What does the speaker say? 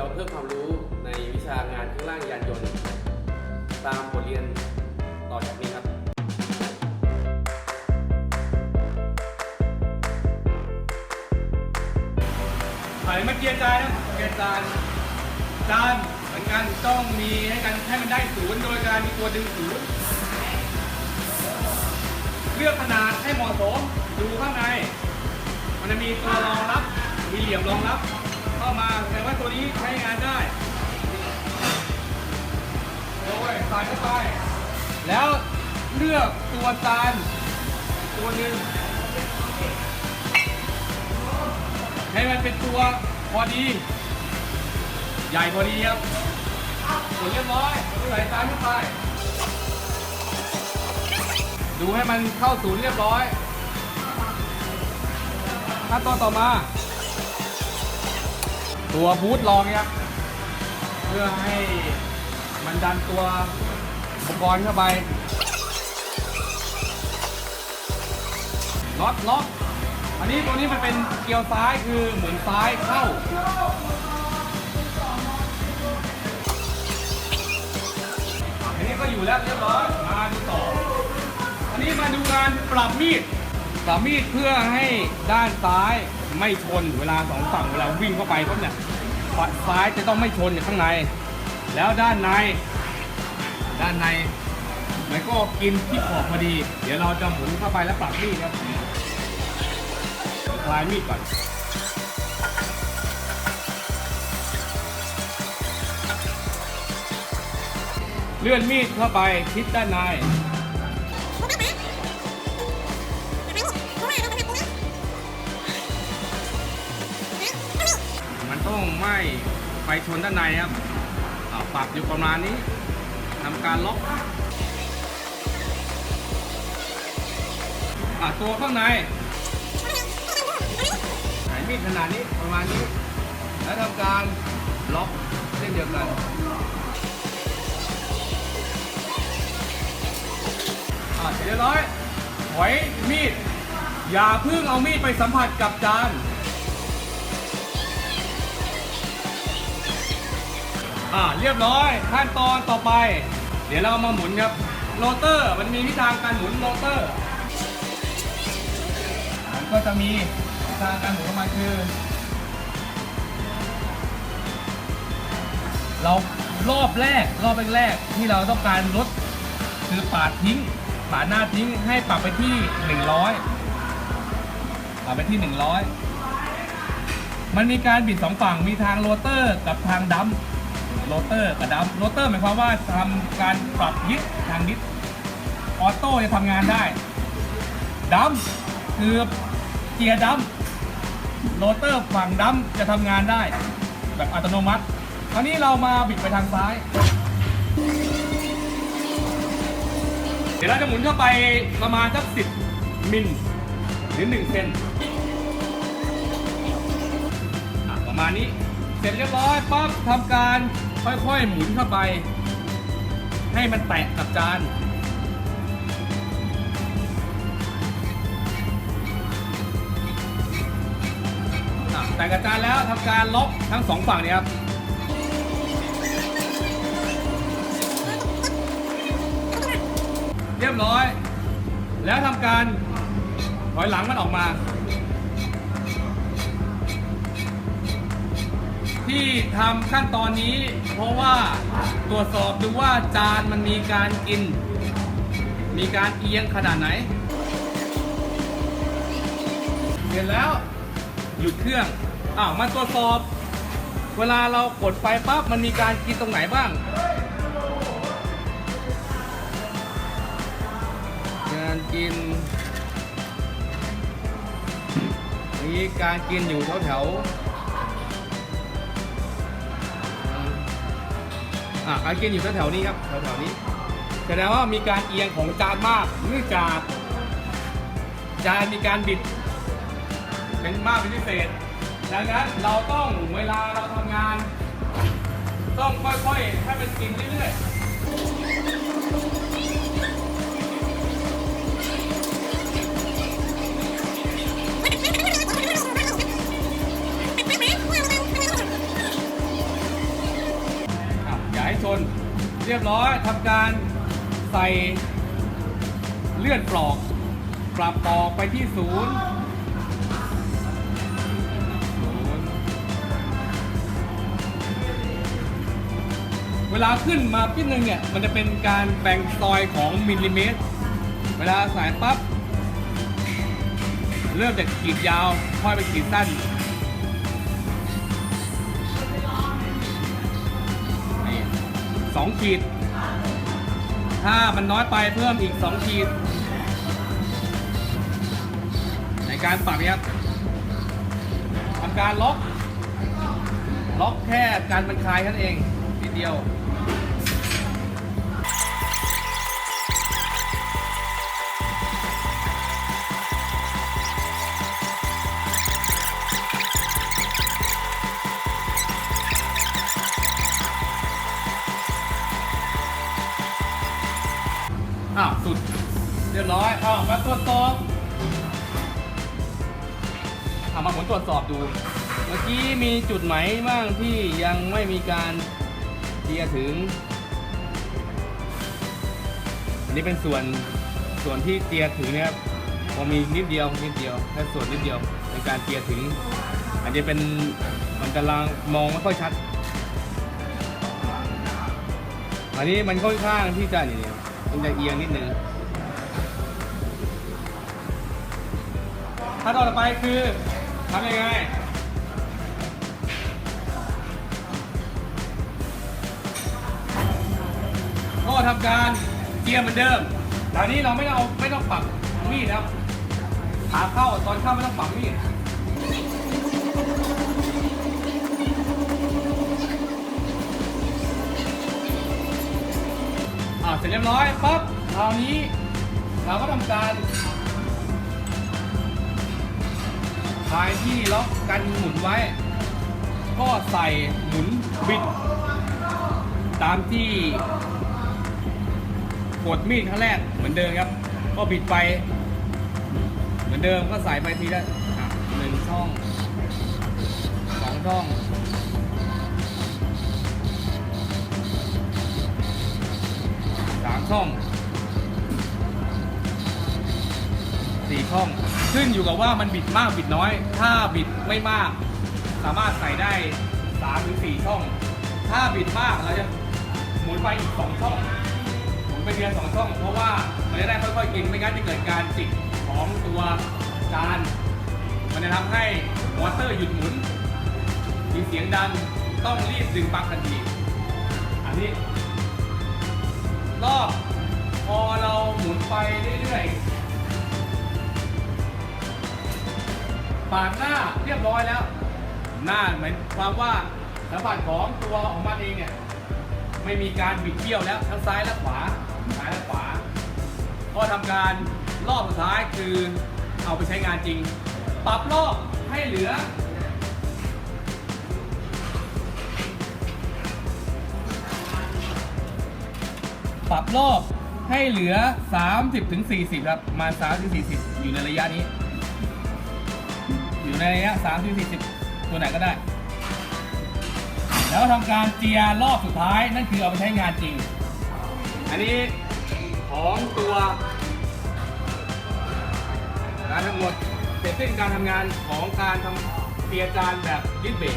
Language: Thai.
จะเพิ่มความรู้ในวิชางานเครื่องร่างยานยนต์ ตามบทเรียนต่อจากนี้ครับไข่มาเกียร์จานนะเกียร์จานจานเหมือนกันต้องมีให้กันให้มันได้ศูนย์โดยการมีตัวดึงศูนย์เลือกขนาดให้เหมาะสมดูข้างใน มันจะมีตัวรองรับ มีเหลี่ยมรองรับ มาแสดงว่าตัวนี้ใช้งานได้โอ้ยใส่เข้าไป แล้วเลือกตัวจานตัวหนึ่งให้มันเป็นตัวพอดี ใหญ่พอดีครับเสร็จเรียบร้อยใส่ตามเข้าไป ดูให้มันเข้าศูนย์เรียบร้อยขั้นตอนต่อมา ตัวบูทรองเนี่ยครับเพื่อให้มันดันตัวอุปกรณ์เข้าไปล็อกล็อกอันนี้ตัวนี้มันเป็นเกลียวซ้ายคือหมุนซ้ายเข้า อันนี้ก็อยู่แล้วเรียบร้อยมาดูต่อ อันนี้มาดูการปรับมีด ปรับมีดเพื่อให้ด้านซ้าย ไม่ชนเวลาสองฝั่งเวลาวิ่งเข้าไปก็เนี่ยซ้ายจะต้องไม่ชนอยู่ข้างใน แล้วด้านใน ด้านในมันก็กินที่ขอบพอดี เดี๋ยวเราจะหมุนเข้าไปแล้วปรับมีดครับคลายมีดก่อนเลื่อนมีดเข้าไปทิศด้านใน ต้องไม่ไปชนด้านในครับปรับอยู่ประมาณนี้ทำการล็อกอตัวข้างในไหนมีดขนาดนี้ประมาณนี้ แล้วทำการล็อกเช่นเดียวกันอะเสร็จเรียบร้อยถอยมีด อย่าเพิ่งเอามีดไปสัมผัสกับจาน อะเรียบร้อยขั้นตอนต่อไป เดี๋ยวเรามาหมุนครับโรเตอร์ มันมีทิศทางการหมุนโรเตอร์มันก็จะมีทางการหมุนของมันคือ เรารอบแรกรอบแรกๆที่เราต้องการลดคือปาดทิ้งปาดหน้าทิ้งให้ปรับไปที่ 100ปรับไปที่ 100 มันมีการบิดสองฝั่งมีทางโรเตอร์กับทางดัมป์ โรเตอร์กับดัมโรเตอร์หมายความว่าทำการปรับยึดทางยึดออโต้จะทำงานได้ ดัมคือเกียร์ดัมโรเตอร์ฝั่งดัมจะทำงานได้ แบบอัตโนมัติ คราวนี้เรามาบิดไปทางซ้าย เดี๋ยวเราจะหมุนเข้าไปประมาณสักสิบมิลหรือหนึ่งเซนอะประมาณนี้ เสร็จเรียบร้อยปั๊บทำการค่อยๆหมุนเข้าไป ให้มันแตะกับจานแต่กระจานแล้วทำการล็อกทั้งสองฝั่งนี่ครับเรียบร้อย แล้วทำการถอยหลังมันออกมา ที่ทำขั้นตอนนี้ เพราะว่าตรวจสอบดูว่าจานมันมีการกิน มีการเอียงขนาดไหน เสร็จแล้วหยุดเครื่องอ้าวมาตรวจสอบ เวลาเรากดไปปั๊บมันมีการกินตรงไหนบ้างการกินมีการกินอยู่แถวแถวๆ อะการกินอยู่แถวแถวๆนี้ครับแถวแถวๆนี้แสดงว่ามีการเอียงของจานมากเนื่องจากจานมีการบิด เป็นมากเป็นพิเศษ ดังนั้นเราต้องเวลาเราทำงาน ต้องค่อยๆให้มันกินเรื่อยๆ รียบร้อยทำการใส่เลื่อนปลอก ปรับปลอกไปที่ศูนย์เวลาขึ้นมาปิ้นหนึ่งเนี่ย มันจะเป็นการแบ่งซอยของมิลลิเมตร เวลาสายปั๊บ เริ่มจากขีดยาว ค่อยไปขีดสั้น สองขีด ถ้ามันน้อยไปเพิ่มอีกสองขีด ในการปรับครับทำการล็อก ล็อกแค่การบรรคายแค่นั้นเองนิดเดียว อมาตรวจสอบเอามาผลตรวจสอบดู เมื่อกี้มีจุดไหนบ้างที่ยังไม่มีการเจียร์ถึง อันนี้เป็นส่วนส่วนที่เจียร์ถึงเนี่ยครับพอมีนิดเดียวนิดเดียวแค่ส่วนนิดเดียวในการเจียร์ถึง อันนี้เป็นมันกำลังมองไม่ค่อยชัด อันนี้มันค่อนข้างที่จะเนี่ยมันจะเอียงนิดนึง ขั้นตอนต่อไปคือทำยังไงก็ทำการเกียร์เหมือนเดิมตอนนี้เราไม่ต้องเอาไม่ต้องปรับมีดแล้วขาเข้าตอนเข้าไม่ต้องปรับมีดอ่าเสร็จเรียบร้อยปั๊บคราวนี้เราก็ทำการ คลายที่ล็อกกันหมุนไว้ ก็ใส่หมุนบิด ตามที่กดมีดครั้งแรกเหมือนเดิมครับ ก็บิดไป เหมือนเดิมก็ใส่ไปทีละหนึ่งช่องสองช่องสามช่อง สีช่อง ขึ้นอยู่กับว่ามันบิดมากบิดน้อย ถ้าบิดไม่มาก สามารถใส่ได้สามถึงสี่ช่อง ถ้าบิดมากเราจะหมุนไปอีกสองช่องหมุนไปเพียงสองช่อง เพราะว่ามันจะได้ค่อยๆกินไม่งั้นจะเกิดการจิกของตัวจาน มันจะทำให้มอเตอร์หยุดหมุน มีเสียงดังต้องรีบดึงปลั๊กทันที อันนี้รอบพอเราหมุนไปเรื่อยๆ ปาดหน้าเรียบร้อยแล้ว หน้าหมายความว่าสัมผัสของตัวของมันเองเนี่ยไม่มีการบิดเบี้ยวแล้วทั้งซ้ายและขวาซ้ายและขวา ก็ทำการรอบสุดท้ายคือเอาไปใช้งานจริง ปรับรอบให้เหลือปรับรอบให้เหลือ 30ถึง40 ครับ มา3ถึง40 อยู่ในระยะนี้ ในระยะ3ถึง40 ตัวไหนก็ได้ แล้วทำการเจียรรอบสุดท้ายนั่นคือเอาไปใช้งานจริง อันนี้ของตัวการทั้งหมดเสร็จสิ้นการทำงานของการทำเตียรจานแบบดิสเบรก